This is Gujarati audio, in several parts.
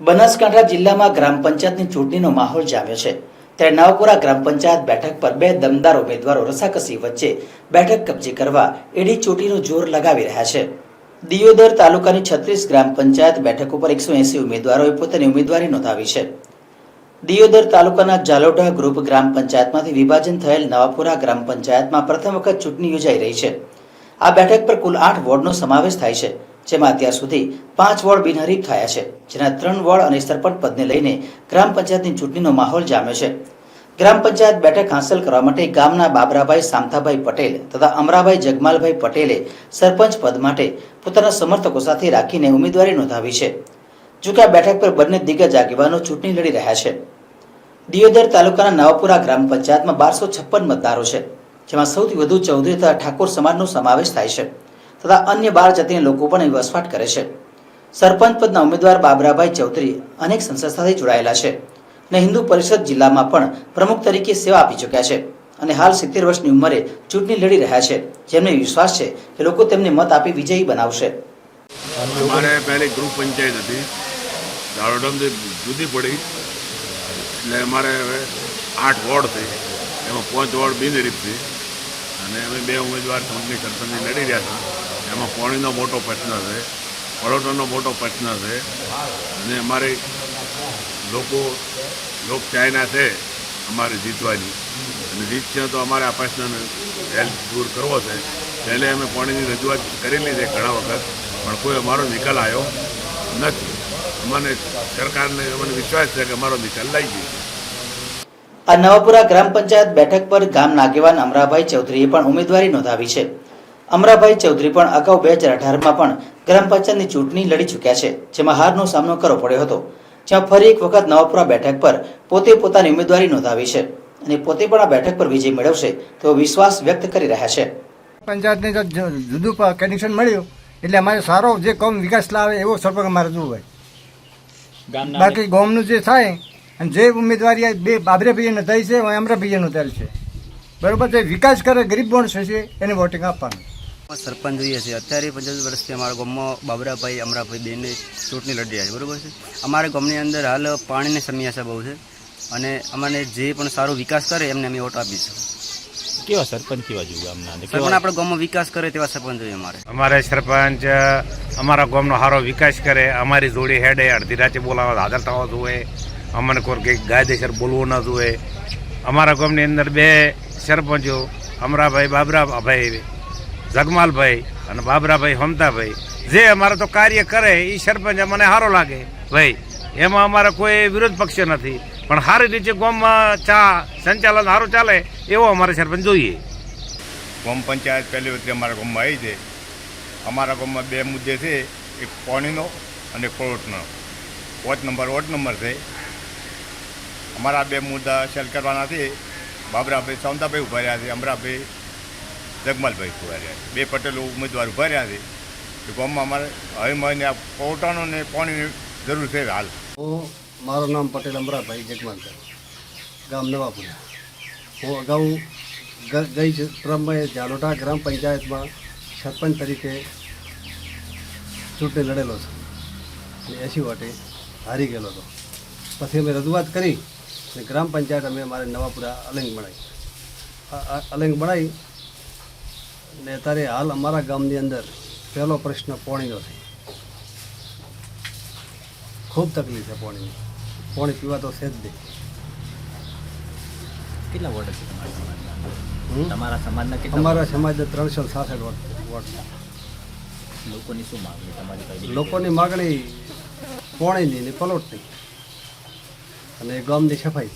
બનાસકાંઠા જિલ્લામાં ગ્રામ પંચાયતની ચૂંટણીનો માહોલ જામ્યો છે. ત્યારે નવપુરા ગ્રામ પંચાયત બેઠક પર બે દમદાર ઉમેદવારો રસાકસી વચ્ચે બેઠક કબજે કરવા એડી ચોટીનું જોર લગાવી રહ્યા છે. દિયોદર તાલુકાની છત્રીસ ગ્રામ પંચાયત બેઠક ઉપર એકસો એસી ઉમેદવારોએ પોતાની ઉમેદવારી નોંધાવી છે. દિયોદર તાલુકાના જાલોડા ગ્રુપ ગ્રામ પંચાયતમાંથી વિભાજન થયેલ નવાપુરા ગ્રામ પંચાયતમાં પ્રથમ વખત ચૂંટણી યોજાઈ રહી છે. આ બેઠક પર કુલ આઠ વોર્ડનો સમાવેશ થાય છે, જેમાં અત્યાર સુધી પાંચ વોર્ડ બિનહરીફ થયા છે, જેના ત્રણ વોર્ડ અને સરપંચ પદને લઈને ગ્રામ પંચાયતની ચૂંટણીનો માહોલ જામ્યો છે. ગ્રામ પંચાયત બેઠક હાંસલ કરવા માટે ગામના બાબરાભાઈ સામથાભાઈ પટેલ તથા અમરાભાઈ જગમાલભાઈ પટેલે સરપંચ પદ માટે પોતાના સમર્થકો સાથે રાખીને ઉમેદવારી નોંધાવી છે. જોકે આ બેઠક પર બંને દિગ્ગજ આગેવાનો ચૂંટણી લડી રહ્યા છે. દિયોદર તાલુકાના નવાપુરા ગ્રામ પંચાયતમાં બારસો છપ્પન મતદારો છે. જેમાં સૌથી વધુ ચૌધરી તથા ઠાકોર સમાજનો સમાવેશ થાય છે તથા અન્ય બાર જાતિના લોકો પણ વસવાટ કરે છે. સરપંચ પદના ઉમેદવાર બાબરાભાઈ ચૌધરી અનેક સંસ્થા સાથે જોડાયેલા છે અને હિન્દુ પરિષદ જિલ્લામાં પણ પ્રમુખ તરીકે સેવા આપી ચૂક્યા છે અને હાલ સિત્તેર વર્ષની ઉંમરે ચૂંટણી લડી રહ્યા છે. જેમને વિશ્વાસ છે કે લોકો તેમને મત આપી વિજયી બનાવશે. અમારે પહેલી ગ્રુપ પંચાયત હતી. દારોડમથી જુદી પડી. એટલે અમારે હવે આઠ વોર્ડ થઈ. એમાં પાંચ વોર્ડ બિનહરીફ છે અને અમે બે ઉમેદવાર ચૂંટણી સરપંચની લડી રહ્યા હતા એમાં પોણીનો મોટો પ્રશ્ન છે પરોટોનો મોટો પ્રશ્ન છે. અને અમારે લોકો, લોક ચાઇના છે, અમારે જીતવાની. અને જીતશે તો અમારે આ પ્રશ્નને હેલ્પ દૂર કરવો છે. પહેલે અમે પાણીની રજૂઆત કરેલી છે ઘણા વખત, પણ કોઈ અમારો નિકાલ આવ્યો નથી. અમને સરકારને અમને વિશ્વાસ છે કે અમારો નિકાલ લાવી ગયો આ નવાપુરા ગ્રામ પંચાયત બેઠક પર ગામના આગેવાન અમરાભાઈ ચૌધરીએ પણ ઉમેદવારી નોંધાવી છે. અમરાભાઈ ચૌધરી પણ અગાઉ બે હજાર અઢારમાં પણ ગ્રામ પંચાયતની ચૂંટણી લડી ચૂક્યા છે જેમાં હારનો સામનો કરવો પડ્યો હતો. જ્યાં ફરી એક વખત નવાપુરા બેઠક પર પોતે પોતાની ઉમેદવારી નોંધાવી છે અને પોતે પણ આ બેઠક પર વિજય મેળવશે તેવો વિશ્વાસ વ્યક્ત કરી રહ્યા છે. પંચાયતને જો જ- જુદું કનેક્શન મળ્યું એટલે અમારે સારો જે કોમ વિકાસ લાવે એવો સરપંચ અમારે જોવું હોય. બાકી ગામનું જે થાય અને જે ઉમેદવારી બે બાબરે ભાઈને થઈ છે અમરા ભાઈનું થયેલ છે. બરોબર છે? વિકાસ કરે ગરીબ માણસ છે એને વોટિંગ આપવાનું. સરપંચ જોઈએ છે. અત્યારે પંચાવન વર્ષથી અમારા ગામમાં બાબરાભાઈ અમરાભાઈ બેને ચૂંટણી લડી રહ્યા છે. બરોબર છે? અમારા ગામની અંદર હાલ પાણીની સમસ્યા બહુ છે અને અમને જે પણ સારો વિકાસ કરે એમને અમે વોટ આપીશું. કેવા સરપંચ કેવા જોઈએ ગામના સરપંચ આપણા ગામમાં વિકાસ કરે તેવા સરપંચ જોઈએ અમારે. અમારે સરપંચ અમારા ગામનો સારો વિકાસ કરે. અમારી જોડી હેડે અડધી રાતે બોલાવવા હાજર થવા જોઈએ અમને કોઈ કંઈક કાયદેસર બોલવું ન જોઈએ. અમારા ગામની અંદર બે સરપંચો, અમરાભાઈ, બાબરાભાઈ, જગમાલભાઈ અને બાબરાભાઈ હમતાભાઈ. જે અમારે તો કાર્ય કરે એ સરપંચ અમને સારો લાગે. ભાઈ, એમાં અમારે કોઈ વિરોધ પક્ષ નથી. પણ સારી રીતે ગામમાં ચા સંચાલન સારું ચાલે, એવો અમારે સરપંચ જોઈએ. ગામ પંચાયત પહેલી વખતે અમારા ગામમાં આવી છે. અમારા ગામમાં બે મુદ્દે છે. એક પાણીનો અને કોર્ટનો વોટ નંબર વોટ નંબર છે. અમારા બે મુદ્દા સેલ કરવાના છે. બાબરાભાઈ સાવંતાભાઈ ઊભા રહ્યા છે, અમરાભાઈ જગમાલભાઈ ઊભા રહ્યા છે. બે પટેલો ઉમેદવાર ઊભા રહ્યા છે. તો ગામમાં અમારે હવે મને આ પોટાનો ને પાણીની જરૂર છે હાલ. હું, મારું નામ પટેલ અમરાભાઈ જગમાલભાઈ. ગામ નવાપુરા. હું અગાઉ ગઈ ક્રમે જાલોટા ગ્રામ પંચાયતમાં સરપંચ તરીકે ચૂંટણી લડેલો છું. અને એસી વોટે હારી ગયેલો હતો. પછી અમે રજૂઆત કરી. અને ગ્રામ પંચાયત અમે અમારે નવાપુરા અલંગ બનાવી. અલંગ બનાવી ને અત્યારે હાલ અમારા ગામની અંદર પહેલો પ્રશ્ન પાણીનો છે. ખૂબ તકલીફ છે પાણીની. પાણી પીવા તો છે જ નહીં. કેટલા વોટ છે તમારા સમાજના હમ? તમારા સમાજના કેટલા અમારા સમાજના ત્રણસો સાસઠ વોટ લોકોની શું માંગણી તમારી લોકોની માગણી પાણીની ને પલોટની. અને ગામની સફાઈ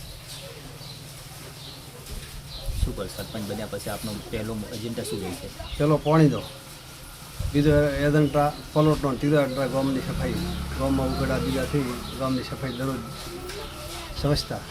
શું કર સરપંચ બન્યા પછી આપનો પહેલો એજન્ડા શું રહેશે? પાણી દો. બીજો એજન્ટા પલોટનો ત્રીજો એજન્ટા ગામની સફાઈ. ગામમાં ઉગડા બીજાથી ગામની સફાઈ દરરોજ સ્વચ્છતા